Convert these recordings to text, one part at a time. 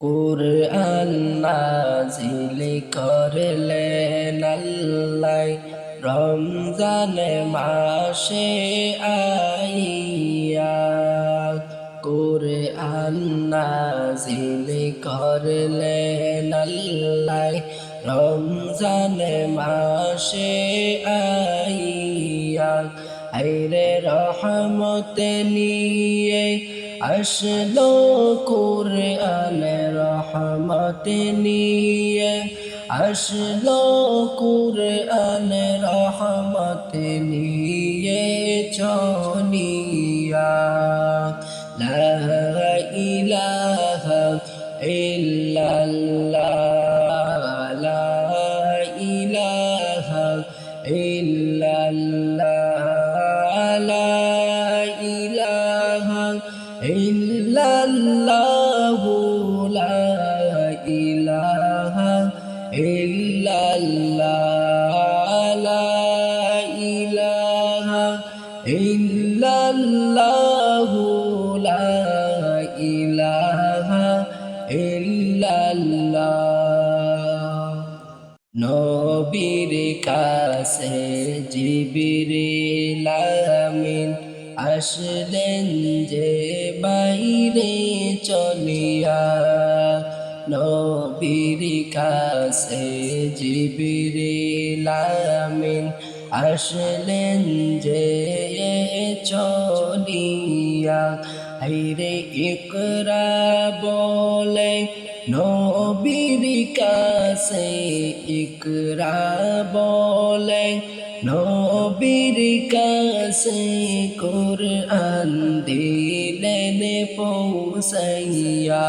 কুরআন নাজিল করলেন আল্লাহ। রমজান মাসে আইয়া কুরআন নাজিল করলেন আল্লাহ। রমজান মাসে আইয়া আইরে রহমত নিয়ে আসলো কুরআন রহমত নিয়ে। আসলো কুরআন রহমত নিয়ে চনিয়া। লা ইলাহা ইল্লাল্লাহ, লা ইলাহা ইল্লাল্লাহ। ইলাহা ইল্লাল্লাহ, লা ইলাহা ইল্লাল্লাহ, লা ইলাহা ইল্লাল্লাহ। নবীর কাছে জিবিরিল আমিন আসলেন যে বাইরে চলিয়া নবীর কাছে জিবিরিল আমিন আসলেন যে চলিয়া হাইরে ইকরা বলে, নবীর কাছে ইকরা বলে, নবীর কাছে কোরআন দিলেন পৌঁছাইয়া।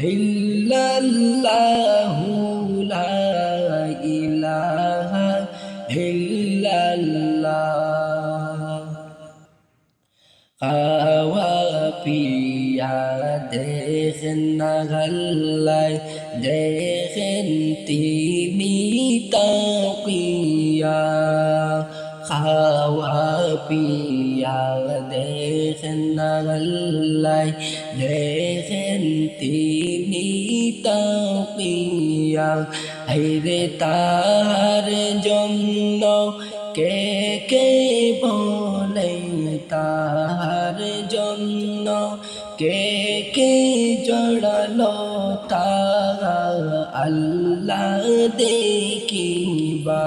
ইল্লাল্লাহ লা ইলাহা ইল্লাল্লাহ। খাওয়া পিয়া দেখেন না তিনি তাকিয়া। খাওয়া পিয়া দেখেন না গাল্লায় দেখেন তিনি তাকিয়া হাইরে তার জন্য কে কে বলে তার জন্য কে কে জড়ালো তার আল্লাহ দেখিবা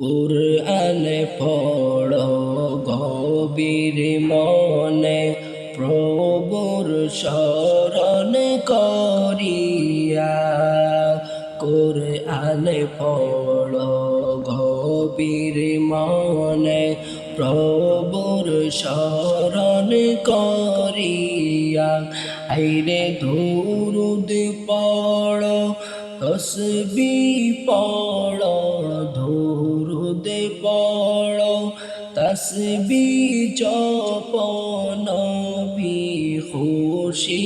কুরআন পড়ো, গভীর মনে প্রভুর শরণ করিয়া। কুরআন পড়ো, গভীর মনে প্রভুর শরণ করিয়া। আইরে ধুরুদ পড়ো, তসবি পড়ো ধুরুদ পড়ো তসবি চপন বি খুশি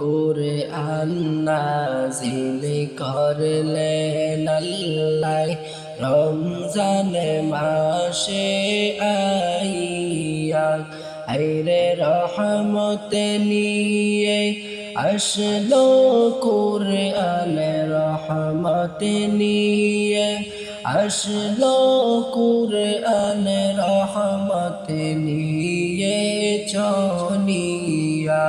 করে নাজিল করলেন আল্লাহ রমজান মাসে আইয়া হাইরে রহমত নিয়ে আসলো কুরআন রহমত নিয়ে। আসলো কুরআন রহমত নিয়ে চনিয়া